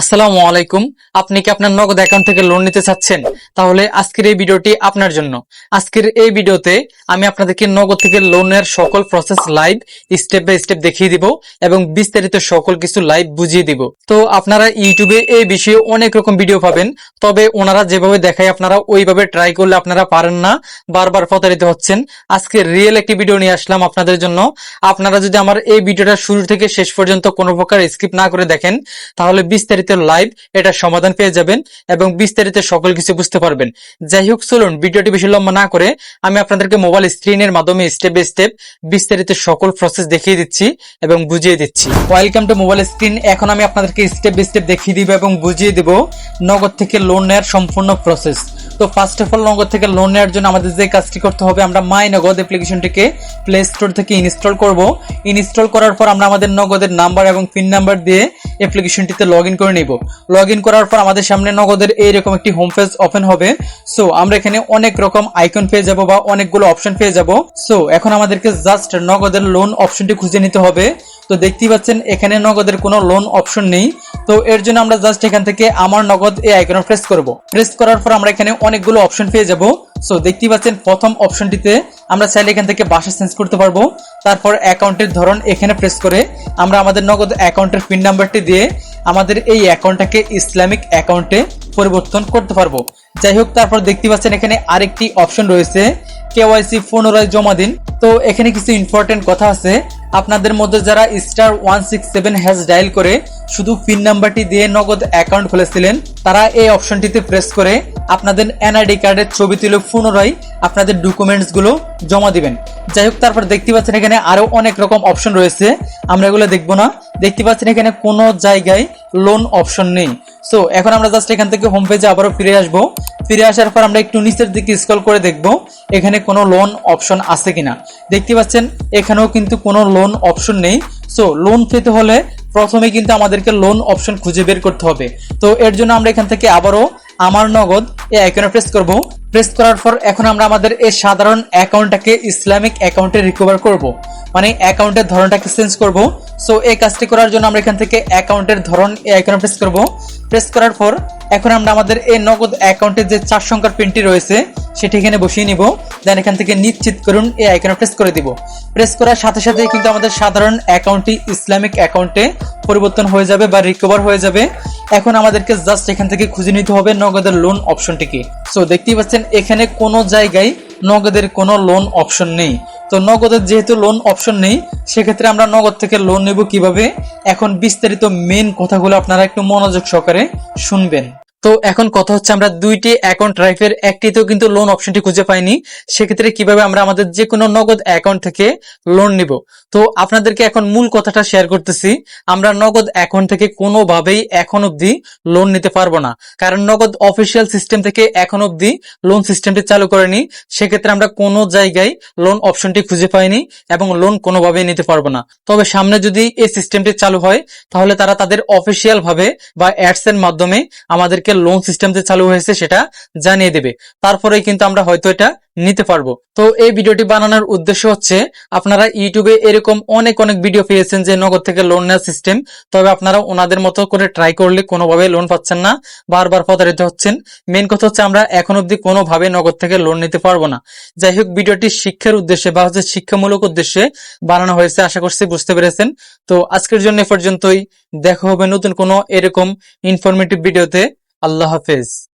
আসসালামু আলাইকুম। আপনি কি আপনার নগদ অ্যাকাউন্ট থেকে লোন নিতে চাচ্ছেন? তাহলে আজকের এই ভিডিওটি আপনার জন্য। আজকের এই ভিডিওতে আমি আপনাদেরকে নগদ থেকে লোনের সকল process live step by step দেখিয়ে দিব এবং বিস্তারিত সকল কিছু লাইভ বুঝিয়ে দিব। তো আপনারা ইউটিউবে এই বিষয়ে অনেক রকম ভিডিও পাবেন, তবে ওনারা যেভাবে দেখায় আপনারা ওইভাবে ট্রাই করলে আপনারা পারেন না, বারবার প্রতারিত হচ্ছেন। আজকে রিয়েল একটি ভিডিও নিয়ে আসলাম আপনাদের জন্য। আপনারা যদি আমার এই ভিডিওটা শুরু থেকে শেষ পর্যন্ত কোনো প্রকার স্কিপ না করে দেখেন, তাহলে বিস্তারিত লাইভ এটা সমাধান পেয়ে যাবেন এবং বিস্তারিত সকল কিছু বুঝতে পারবেন। যাই হোক, চলুন, ভিডিওটি বেশি লম্বা না করে আমি আপনাদেরকে মোবাইল স্ক্রিনের মাধ্যমে স্টেপ বাই স্টেপ বিস্তারিত সকল প্রসেস দেখিয়ে দিচ্ছি এবং বুঝিয়ে দিচ্ছি। ওয়েলকাম টু মোবাইল স্ক্রিন এখন আমি আপনাদেরকে স্টেপ বাই স্টেপ দেখিয়ে দিব এবং বুঝিয়ে দিব নগদ থেকে লোন নেওয়ার সম্পূর্ণ প্রসেস তো ফার্স্ট অফ অল নগদ থেকে লোন নেওয়ার জন্য আমাদের যে কাজটি করতে হবে, আমরা মাই নগদ অ্যাপ্লিকেশনটিকে প্লে স্টোর থেকে ইনস্টল করব। ইনস্টল করার পর আমরা আমাদের নগদের নাম্বার এবং পিন নাম্বার দিয়ে অ্যাপ্লিকেশনটিতে লগ করে নিব। লগ করার পর আমাদের সামনে নগদের এইরকম একটি হোম পেজ ওপেন হবে। সো আমরা এখানে অনেক রকম আইকন পেয়ে যাব বা অনেকগুলো অপশন পেয়ে যাব। সো এখন আমাদেরকে জাস্ট নগদের লোন অপশনটি খুঁজে নিতে হবে। তো দেখতেই পাচ্ছেন, এখানে নগদের কোনো লোন অপশন নেই। তো এর জন্য আমরা জাস্ট এখান থেকে আমার নগদ এই আইকনে প্রেস করব। প্রেস করার পর আমরা এখানে অনেকগুলো অপশন পেয়ে যাব। সো দেখতেই পাচ্ছেন প্রথম অপশনটিতে আমরা চাইলে এখান থেকে বাসা চেঞ্জ করতে পারব। তারপর অ্যাকাউন্টের ধরন এখানে প্রেস করে আমরা আমাদের নগদ অ্যাকাউন্টের পিন নাম্বারটি দিয়ে আমাদের এই অ্যাকাউন্টটাকে ইসলামিক অ্যাকাউন্টে পরিবর্তন করতে পারব। যাই হোক, তারপর দেখতে পাচ্ছেন এখানে আরেকটি অপশন রয়েছে। কেওয়াইসি পুনরায় জমা দিন। তো এখানে কিছু ইম্পর্টেন্ট কথা আছে। আপনাদের মধ্যে যারা star one six seven hash dial করে শুধু পিন নাম্বারটি দিয়ে নগদ অ্যাকাউন্ট খুলেছিলেন, তারা এই অপশনটিতে প্রেস করে আপনাদের এনআইডি কার্ডের ছবি তুলে পুনরায় আপনাদের ডকুমেন্টসগুলো জমা দিবেন। যাই হোক, তারপর দেখতে পাচ্ছেন এখানে আরও অনেক রকম অপশন রয়েছে। আমরা এগুলো দেখব না। দেখতে পাচ্ছেন এখানে কোনো জায়গায় লোন অপশন নেই। সো এখন আমরা জাস্ট এখান থেকে হোম পেজে আবারও ফিরে আসব। ফিরে আসার পর আমরা একটু নিচের দিকে স্ক্রল করে দেখব, এখানে কোনো লোন অপশন আছে কিনা। দেখতে পাচ্ছেন, এখানেও কিন্তু কোনো লোন অপশন নেই। সো লোন পেতে হলে প্রথমে কিন্তু আমাদেরকে লোন অপশন খুঁজে বের করতে হবে। তো, এর জন্য আমরা এখান থেকে আবারও আমার নগদ এই আইকনে প্রেস করব। প্রেস করার পর এখন আমরা আমাদের এই সাধারণ অ্যাকাউন্টটাকে ইসলামিক অ্যাকাউন্টে রিকভার করব। মানে অ্যাকাউন্টের ধরনটাকে চেঞ্জ করব। সো এই কাজটি করার জন্য আমরা এখান থেকে অ্যাকাউন্টের ধরন এই আইকনে প্রেস করব। প্রেস করার পর এখন আমরা আমাদের এই নগদ অ্যাকাউন্টের যে চার সংখ্যার পিনটি রয়েছে, সেটি এখানে বসিয়ে নিব। দেন এখান থেকে নিশ্চিত করুন এই আইকনে প্রেস করে দিব। প্রেস করার সাথে সাথে কিন্তু আমাদের সাধারণ অ্যাকাউন্টটি ইসলামিক অ্যাকাউন্টে পরিবর্তন হয়ে যাবে বা রিকভার হয়ে যাবে। এখন আমাদেরকে জাস্ট এখান থেকে খুঁজে নিতে হবে নগদের লোন অপশনটিকে সো দেখতেই পাচ্ছেন এখানে কোনো জায়গায় নগদের কোনো লোন অপশন নেই। তো নগদের যেহেতু লোন অপশন নেই, সেক্ষেত্রে আমরা নগদ থেকে লোন নেব কীভাবে? এখন বিস্তারিত মেন কথাগুলো আপনারা একটু মনোযোগ সহকারে শুনবেন। তো এখন কথা হচ্ছে আমরা দুইটি অ্যাকাউন্ট ড্রাইভের একটিতেও কিন্তু লোন অপশনটি খুঁজে পাইনি। সেক্ষেত্রে কীভাবে আমরা আমাদের যে কোনো নগদ অ্যাকাউন্ট থেকে লোন নিব? তো আপনাদেরকে এখন মূল কথাটা শেয়ার করতেছি। আমরা নগদ অ্যাকাউন্ট থেকে কোনোভাবেই এখন অবধি লোন নিতে পারব না। কারণ নগদ অফিসিয়াল সিস্টেম থেকে এখন অবধি লোন সিস্টেমটি চালু করেনি। সেক্ষেত্রে আমরা কোনো জায়গায় লোন অপশনটি খুঁজে পাইনি এবং লোন কোনোভাবেই নিতে পারব না। তবে সামনে যদি এই সিস্টেমটি চালু হয়, তাহলে তারা তাদের অফিসিয়াল ভাবে বা অ্যাডস এর মাধ্যমে আমাদেরকে লোন সিস্টেম যে চালু হয়েছে সেটা জানিয়ে দেবে। তারপরেই কিন্তু আমরা হয়তো এটা নিতে পারব। তো এই ভিডিওটি বানানোর উদ্দেশ্য হচ্ছে, আপনারা ইউটিউবে এরকম অনেক অনেক ভিডিও পেয়েছেন যে নগদ থেকে লোন নেওয়ার সিস্টেম তবে আপনারা ওনাদের মতো করে ট্রাই করলে কোনোভাবে লোন পাচ্ছেন না, বারবার প্রতারিত হচ্ছেন। মেন কথা হচ্ছে আমরা এখন অব্দি কোনোভাবে নগদ থেকে লোন নিতে পারব না। যাই হোক, ভিডিওটি শিক্ষার উদ্দেশ্যে বা হচ্ছে শিক্ষামূলক উদ্দেশ্যে বানানো হয়েছে, আশা করছি বুঝতে পেরেছেন। তো আজকের জন্য পর্যন্তই। দেখা হবে নতুন কোনো এরকম ইনফরমেটিভ ভিডিওতে আল্লাহ হাফেজ।